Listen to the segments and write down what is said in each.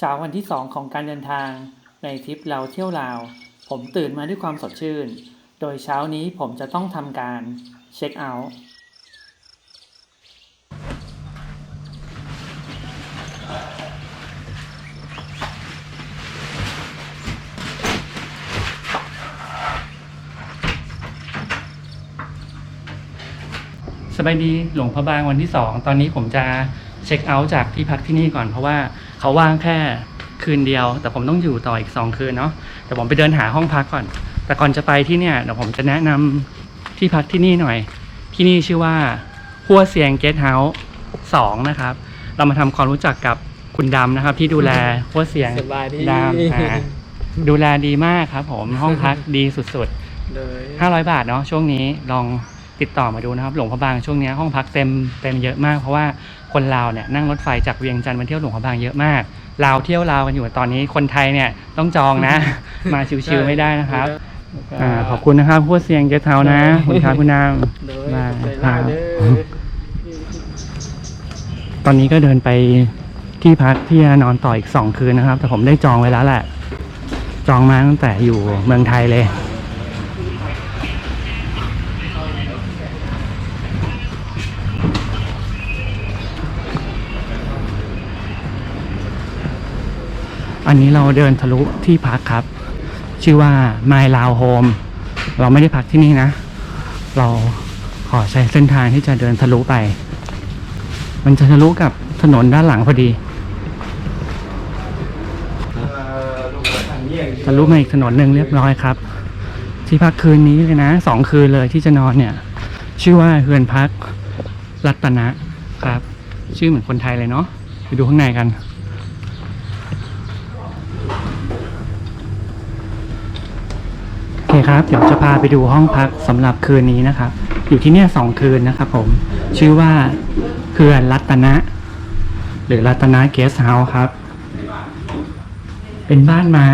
เช้าวันที่สองของการเดินทางในทริปเราเที่ยวลาว ผมตื่นมาด้วยความสดชื่น โดยเช้านี้ผมจะต้องทำการเช็คเอาท์สบายดีหลวงพระบางวันที่สองตอนนี้ผมจะเช็คเอาท์จากที่พักที่นี่ก่อนเพราะว่า เขาว่างแค่คืนเดียว แต่ผมต้องอยู่ต่ออีกสองคืนเนาะแต่ผมไปเดินหาห้องพักก่อน แต่ก่อนจะไปที่เนี่ยเดี๋ยวผมจะแนะนำที่พักที่นี่หน่อย ที่นี่ชื่อว่าหัวเซียงเกสต์เฮาส์สองนะครับ เรามาทำความรู้จักกับคุณดำนะครับ ที่ดูแลหัวเซียงสบายดีดำอ่าดูแลดีมากครับ ผมห้องพักดีสุดๆเลย500บาทเนาะช่วงนี้ลองติดต่อมาดูนะครับ หลวงพระบางช่วงนี้ห้องพักเต็มเต็มเยอะมากเพราะว่า คนลาวเนี่ยนั่งรถไฟจากเวียงจันทร์มาเที่ยวหลวงพระบางเยอะมากลาวเที่ยวลาวกันอยู่ตอนนี้คนไทยเนี่ยต้องจองนะ มาชิวๆไม่ได้นะครับอ่าขอบคุณนะครับพูดเสียงเกสเทานะขอบคุณครับคุณนางเลยมาใจร้ายเด้อตอนนี้ก็เดินไปที่พักที่จะนอนต่ออีก2คืนนะครับ แต่ผมได้จองไว้แล้วแหละ จองมาตั้งแต่อยู่เมืองไทยเลย อันนี้เราเดินทะลุที่พักครับ ชื่อว่า My Lao Home เราไม่ได้พักที่นี่นะ เราขอใช้เส้นทางที่จะเดินทะลุไป มันจะทะลุกับถนนด้านหลังพอดีทะลุมาอีกถนนหนึ่งเรียบร้อยครับ ที่พักคืนนี้เลยนะสองคืนเลยที่จะนอนเนี่ย ชื่อว่าเฮือนพักรัตนะครับ ชื่อเหมือนคนไทยเลยเนาะไปดูข้างในกัน โอ เคครับ เดี๋ยวจะพาไปดูห้องพักสำหรับคืนนี้นะครับ อยู่ที่เนี่ยสองคืนนะครับผม ชื่อว่าเขื่อนรัตนะ หรือรัตนะเกสเฮาส์ครับ เป็นบ้านไม้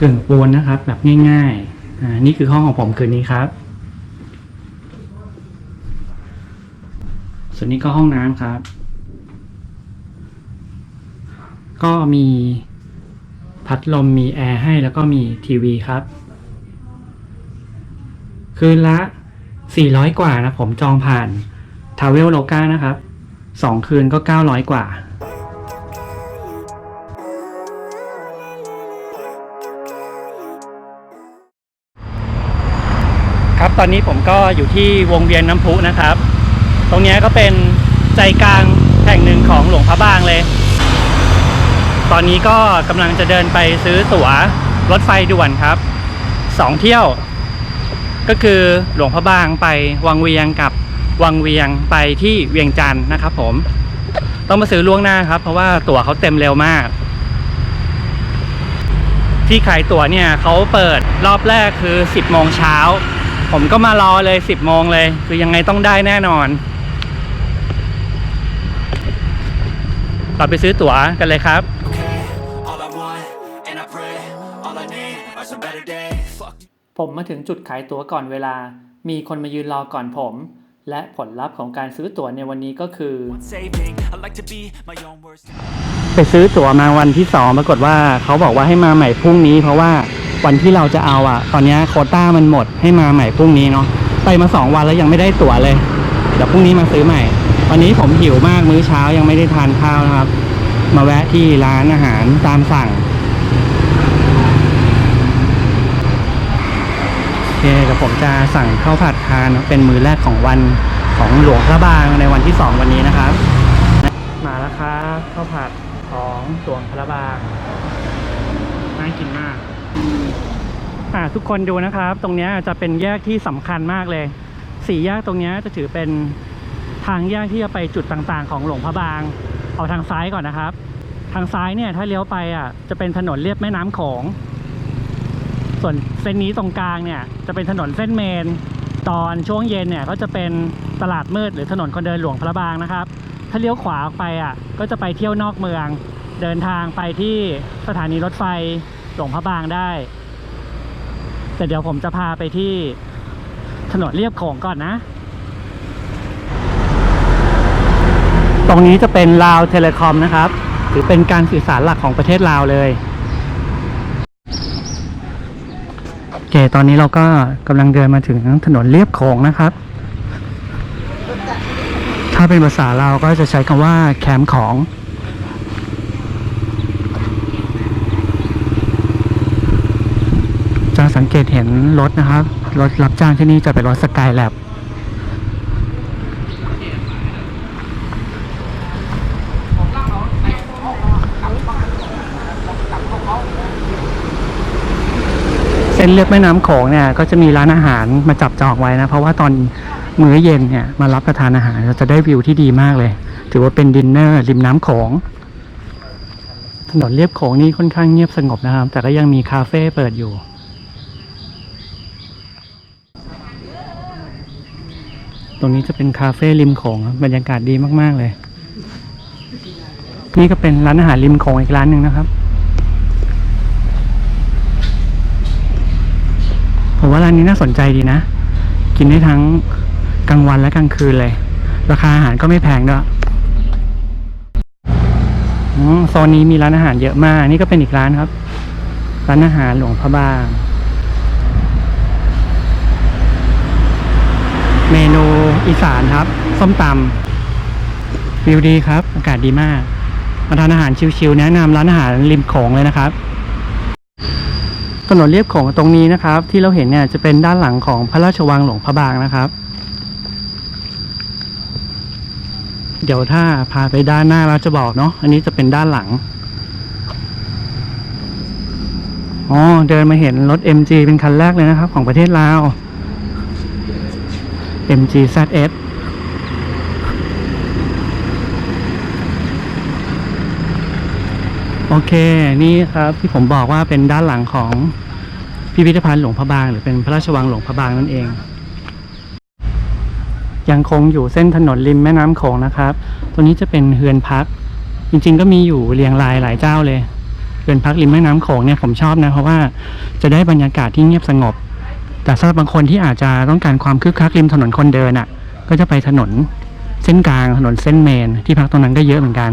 กึ่งปูนนะครับ แบบง่ายๆอ่านี่คือห้องของผมคืนนี้ครับ ส่วนนี้ก็ห้องน้ำครับ ก็มีพัดลมมีแอร์ให้แล้วก็มีทีวีครับ คืนละ 400 กว่านะ ผมจองผ่านทาวเวลโลกานะครับสองคืนก็ 900 กว่า ครับตอนนี้ผมก็อยู่ที่วงเวียนน้ำพุนะครับ ตรงนี้ก็เป็นใจกลางแห่งหนึ่งของหลวงพระบางเลย ตอนนี้ก็กำลังจะเดินไปซื้อตั๋วรถไฟด่วนครับสองเที่ยว ก็คือหลวงพระบางไปวังเวียงกับวังเวียงไปที่เวียงจันทร์นะครับผม ต้องมาซื้อล่วงหน้าครับ เพราะว่าตั๋วเขาเต็มเร็วมาก ที่ขายตั๋วเนี่ยเขาเปิดรอบแรกคือ 10โมงเช้า ผมก็มารอเลย 10โมงเลย คือยังไงต้องได้แน่นอนเราไปซื้อตั๋วกันเลยครับ ผมมาถึงจุดขายตั๋วก่อนเวลา มีคนมายืนรอก่อนผม และผลลัพธ์ของการซื้อตั๋วในวันนี้ก็คือ saving, I like to be my own worst. ไปซื้อตั๋วมาวันที่สองปรากฏว่าเขาบอกว่าให้มาใหม่พรุ่งนี้ เพราะว่าวันที่เราจะเอาอะ ตอนเนี้ยโควต้ามันหมดให้มาใหม่พรุ่งนี้เนาะไปมาสองวันแล้วยังไม่ได้ตั๋วเลยเดี๋ยวพรุ่งนี้มาซื้อใหม่ วันนี้ผมหิวมากมื้อเช้ายังไม่ได้ทานข้าวนะครับ มาแวะที่ร้านอาหารตามสั่งโอเคเดี๋ยวผมจะสั่งข้าวผัดทานเป็นมื้อแรกของวันของหลวงพระบางในวันที่สองวันนี้นะครับ มาแล้วครับข้าวผัดของสวงพระบางน่ากินมากอ่าทุกคนดูนะครับ ตรงนี้จะเป็นแยกที่สำคัญมากเลยสี่แยกตรงนี้จะถือเป็นทางแยกที่จะไปจุดต่างๆ ของหลวงพระบาง เอาทางซ้ายก่อนนะครับ ทางซ้ายเนี่ยถ้าเลี้ยวไปอะจะเป็นถนนเลียบแม่น้ำโขง ส่วนเส้นนี้ตรงกลางเนี่ยจะเป็นถนนเส้นเมน ตอนช่วงเย็นเนี่ยก็จะเป็นตลาดมืดหรือถนนคนเดินหลวงพระบางนะครับ ถ้าเลี้ยวขวาออกไปอะก็จะไปเที่ยวนอกเมือง เดินทางไปที่สถานีรถไฟหลวงพระบางได้ แต่เดี๋ยวผมจะพาไปที่ถนนเรียบโขงก่อนนะ ตรงนี้จะเป็นลาวเทเลคอมนะครับ ถือเป็นการสื่อสารหลักของประเทศลาวเลย โอเค ตอนนี้เราก็กำลังเดินมาถึงถนนเลียบโขงนะครับ ถ้าเป็นภาษาเราก็จะใช้คำว่าแคมป์ของจะสังเกตเห็นรถนะครับ รถรับจ้างที่นี่จะเป็นรถสกายแลบ เส้นเลือกแม่น้ำโขงเนี่ยก็จะมีร้านอาหารมาจับจองไว้นะ เพราะว่าตอนมื้อเย็นเนี่ยมารับประทานอาหารเราจะได้วิวที่ดีมากเลย ถือว่าเป็นดินเนอร์ริมน้ำโขงถนนเรียบโขงนี่ค่อนข้างเงียบสงบนะครับ แต่ก็ยังมีคาเฟ่เปิดอยู่ตรงนี้จะเป็นคาเฟ่ริมโขงบบรรยากาศดีมาก ๆ เลย นี่ก็เป็นร้านอาหารริมโขงอีกร้านหนึ่งนะครับ ผม ว่าร้านนี้น่าสนใจดีนะ กินได้ทั้งกลางวันและกลางคืนเลย ราคาอาหารก็ไม่แพงด้วยโซนนี้มีร้านอาหารเยอะมาก นี่ก็เป็นอีกร้านครับ ร้านอาหารหลวงพระบาง เมนูอีสานครับ ส้มตำวิวดีครับ อากาศดีมากมาทานอาหารชิวๆแนะนำร้านอาหารริมโขงเลยนะครับ ถนนเรียบโขงตรงนี้นะครับ ที่เราเห็นเนี่ยจะเป็นด้านหลังของพระราชวังหลวงพระบางนะครับ เดี๋ยวถ้าพาไปด้านหน้าเราจะบอกเนาะอันนี้จะเป็นด้านหลังอ๋อเดินมาเห็นรถ MG เป็นคันแรกเลยนะครับ ของประเทศลาว MG ZS โอเค นี่ครับที่ผมบอกว่าเป็นด้านหลังของ พิพิธภัณฑ์หลวงพระบางหรือเป็นพระราชวังหลวงพระบางนั่นเอง ยังคงอยู่เส้นถนนริมแม่น้ำโขงนะครับ ตัวนี้จะเป็นเฮือนพัก จริงๆ ก็มีอยู่เรียงรายหลายเจ้าเลย เฮือนพักริมแม่น้ำโขงเนี่ยผมชอบนะเพราะว่าจะได้บรรยากาศที่เงียบสงบ แต่สำหรับบางคนที่อาจจะต้องการความคึกคักริมถนนคนเดินอะ ก็จะไปถนนเส้นกลางถนนเส้นเมน ที่พักตรงนั้นก็เยอะเหมือนกัน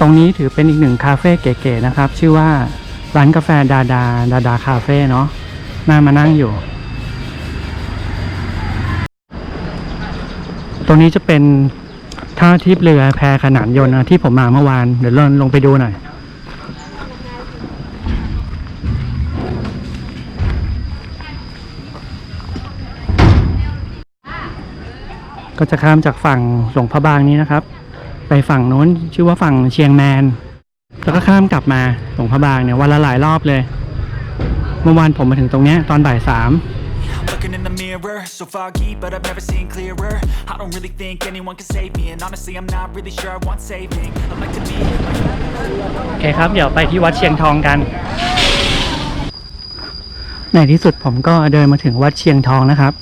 ตรงนี้ถือเป็นอีกหนึ่งคาเฟ่เก๋ๆนะครับ ชื่อว่าร้านกาแฟดาดา ดาดาคาเฟ่เนาะน่ามานั่งอยู่ ตรงนี้จะเป็นท่าทิพย์เรือแพขนานยนต์นะที่ผมมาเมื่อวาน เดี๋ยวเราลงไปดูหน่อย ก็จะข้ามจากฝั่งหลวงพระบางนี้นะครับ ไปฝั่งโน้นชื่อว่าฝั่งเชียงแมน แล้วก็ข้ามกลับมาหลวงพระบางเนี่ยวันละหลายรอบเลย เมื่อวานผมมาถึงตรงเนี้ยตอนบ่ายสาม Looking in the mirror, so foggy, but I've never seen clearer. I don't really think anyone can save me, and honestly, I'm not really sure I want saving. I'd like to be. โอเคครับ เดี๋ยวไปที่วัดเชียงทองกัน ในที่สุดผมก็เดินมาถึงวัดเชียงทองนะครับ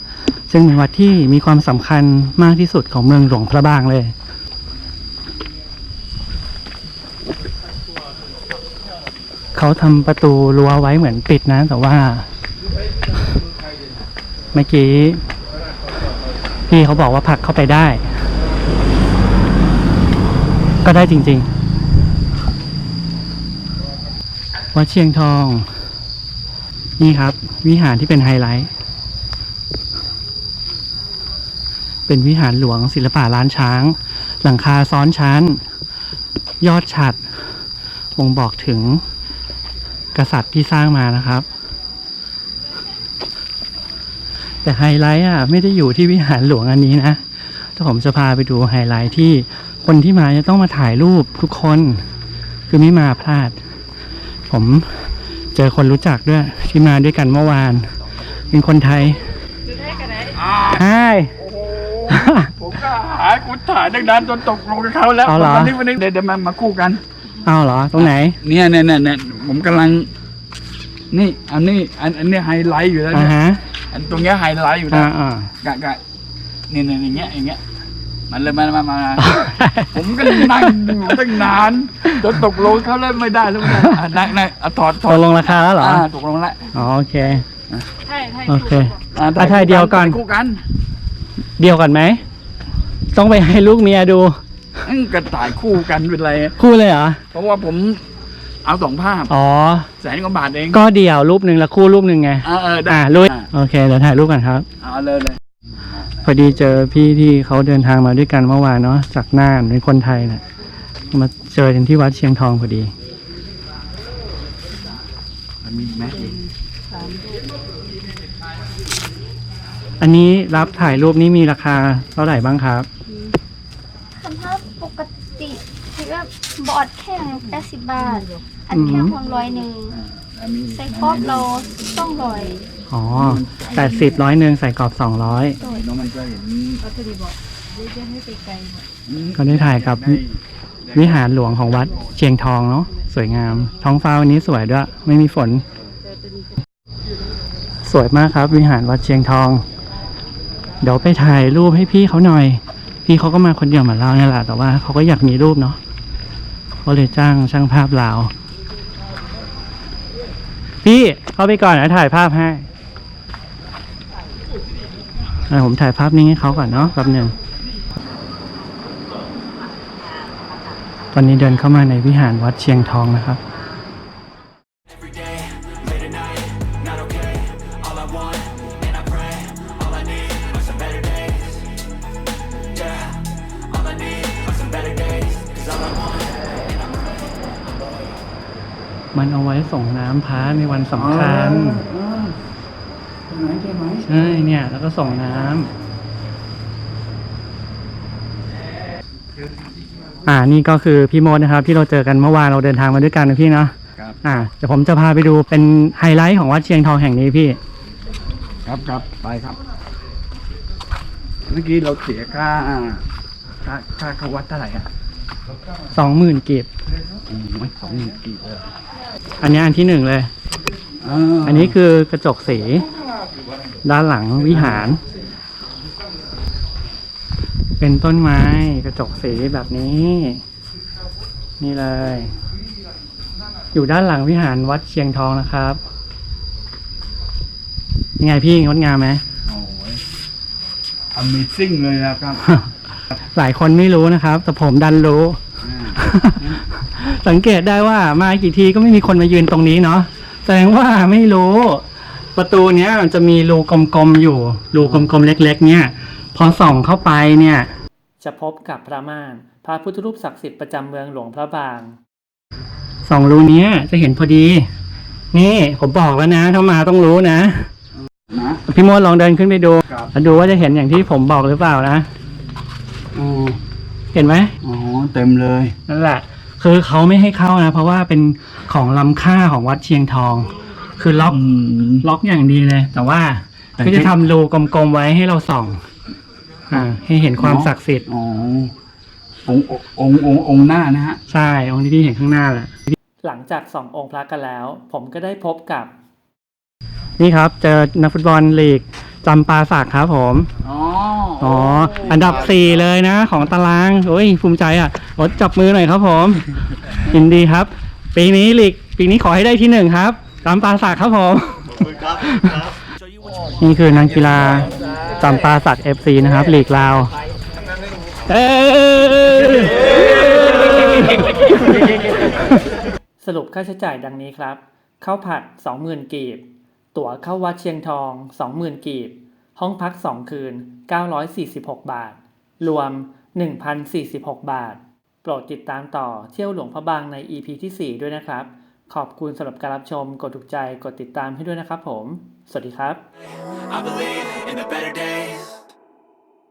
ซึ่งเป็นวัดที่มีความสำคัญมากที่สุดของเมืองหลวงพระบางเลย เขาทำประตูรั้วไว้เหมือนปิดนะ แต่ว่า เมื่อกี้ พี่เขาบอกว่าผักเข้าไปได้ ก็ได้จริง ๆ วัดเชียงทอง นี่ครับ วิหารที่เป็นไฮไลท์ เป็นวิหารหลวงศิลปะล้านช้าง หลังคาซ้อนชั้น ยอดฉัดบ่งบอกถึง กษัตริย์ที่สร้างมานะครับ แต่ไฮไลท์อะไม่ได้อยู่ที่วิหารหลวงอันนี้นะแต่ผมจะพาไปดูไฮไลท์ที่คนที่มาจะต้องมาถ่ายรูปทุกคน คือไม่มาพลาด ผมเจอคนรู้จักด้วยที่มาด้วยกันเมื่อวาน เป็นคนไทยใช่ผมก็หากูถ่ายตั้งนานจนตกลงกับเขาแล้วเอาเหรอวันนี้วันนี้เดี๋ยวเดี๋ยวมามาคู่กัน เอาเหรอ ตรงไหน เนี่ยเนี่ยเนี่ยเนี่ยผมกำลัง นี่ อันนี้ อันอันนี้ไฮไลท์อยู่แล้วอ่าเนี่ยฮะ อันตรงเนี้ยไฮไลท์อยู่อ่านะอ่า กะกะเนี่ยเนี่ยอย่างเงี้ยอย่างเงี้ยมันเลยมามามาผมก็นั่งอยู่ตั้งนานจนตกลงเขาแล้วไม่ได้แล้วไม่ได้อะนั่งนั่งอะถอดถตอดกลงราคาแล้วเหรอ อ่าตกลงแล้วอ๋อโอเค ใช่ใช่โอเค อะอะถ่ายเดียวก่อน ถ่าคู่กัน เดียวกันไหม ต้องไปให้ลูกเมียดู อื้อก็ถ่ายคู่กันเป็นไร คู่เลยเหรอ เพราะว่าผมเอาสองภาพอ๋อ แสนกว่าบาทเองก็เดี่ยวรูปหนึ่งแล้วคู่รูปหนึ่งไง เออเออได้อ่าลุยอะโอเค เดี๋ยวถ่ายรูปกันครับ เอาเลยเลยพอดีเจอพี่ที่เขาเดินทางมาด้วยกันเมื่อวานเนาะจากน่านเป็นคนไทยเนี่ยมาเจอกันที่วัดเชียงทองพอดี มันมีแม็กอีกอันนี้รับถ่ายรูปนี้มีราคาเท่าไหร่บ้างครับ สภาพปกติ คิดว่าบอร์ดแข็ง80บาท อันแข็งคนร้อยหนึ่งอันนี้ใส่ครอบเราต้องร้อยอ๋อแปดสิบร้อยหนึ่งใส่กรอบสองร้อยน้องมันก็เห็นก็ได้ถ่ายกับวิหารหลวงของวัดเชียงทองเนาะสวยงาม ท้องฟ้าวันนี้สวยด้วย ไม่มีฝน สวยมากครับ วิหารวัดเชียงทอง เดี๋ยวไปถ่ายรูปให้พี่เขาหน่อย พี่เขาก็มาคนเดียวเหมือนเราเนี่ยแหละแต่ว่าเขาก็อยากมีรูปเนาะ เขาเลยจ้างช่างภาพลาว พี่เข้าไปก่อนนะถ่ายภาพให้อะผมถ่ายภาพนี้ให้เขาก่อนเนาะแป๊บหนึ่งตอนนี้เดินเข้ามาในวิหารวัดเชียงทองนะครับ มันเอาไว้ส่งน้ำพระในวันสำคัญอ๋อใช่ไหมใช่ไหมใช่เนี่ย แล้วก็ส่งน้ำอ่านี่ก็คือพี่โมดนะครับ ที่เราเจอกันเมื่อวานเราเดินทางมาด้วยกันนะพี่เนาะครับ อ่าเดี๋ยวผมจะพาไปดูเป็นไฮไลท์ของวัดเชียงทองแห่งนี้พี่ ครับครับไปครับ เมื่อกี้เราเสียค่าค่าค่าเข้าวัดเท่าไหร่อะ สองหมื่นกีบอืมไม่สองหมื่นกี่เลยอันนี้อันที่หนึ่งเลย อันนี้คือกระจกสี ด้านหลังวิหาร เป็นต้นไม้กระจกสีแบบนี้ นี่เลย อยู่ด้านหลังวิหารวัดเชียงทองนะครับยังไงพี่งดงามไหมโอ้ย Amazing เลยนะครับ หลายคนไม่รู้นะครับ แต่ผมดันรู้อ่าสังเกตได้ว่ามากี่ทีก็ไม่มีคนมายืนตรงนี้เนาะแสดงว่าไม่รู้ ประตูเนี้ยมันจะมีรูกลมๆอยู่ รูกลมๆเล็ก ๆ เนี่ย พอส่องเข้าไปเนี่ย จะพบกับพระม่านพระพุทธรูปศักดิ์สิทธิ์ประจำเมืองหลวงพระบางสองรูเนี้ยจะเห็นพอดี นี่ผมบอกแล้วนะถ้ามาต้องรู้นะนะพี่มดลองเดินขึ้นไปดูครับแล้วดูว่าจะเห็นอย่างที่ผมบอกหรือเปล่านะ อ๋อเห็นไหมอ๋อเต็มเลยนั่นแหละ คือเขาไม่ให้เข้านะ เพราะว่าเป็นของล้ำค่าของวัดเชียงทอง คือล็อกอืม ล็อกอย่างดีเลย แต่ว่าแต่ก็จะทำรูกลมๆไว้ให้เราส่อง อ่า ให้เห็นความเนอะศักดิ์สิทธิ์ อ๋อองค์องค์องค์องค์หน้านะฮะ ใช่องค์ที่พี่เห็นข้างหน้าแหละ หลังจากส่ององค์พระกันแล้ว ผมก็ได้พบกับ นี่ครับ เจอนักฟุตบอลลีกจำปาสักครับผม อ๋อ อ๋อ อันดับสี่เลยนะ ของตารางโอ้ยภูมิใจอะรถจับมือหน่อยครับผมยินดีครับ ปีนี้ลีกปีนี้ขอให้ได้ที่หนึ่งครับจำปาสักครับผม show you what you want. นี่คือนักกีฬาจำปาสักเอฟซีนะครับลีกลาวเอ้ยสรุปค่าใช้จ่ายดังนี้ครับ ข้าวผัด 20,000 กีบ ตั๋วเข้าวัดเชียงทอง 20,000 กีบ ห้องพัก 2 คืน 946 บาท รวม 1,046 บาท โปรดติดตามต่อเที่ยวหลวงพระบางใน EP ที่ 4 ด้วยนะครับ ขอบคุณสำหรับการรับชม กดถูกใจ กดติดตามให้ด้วยนะครับผม สวัสดีครับ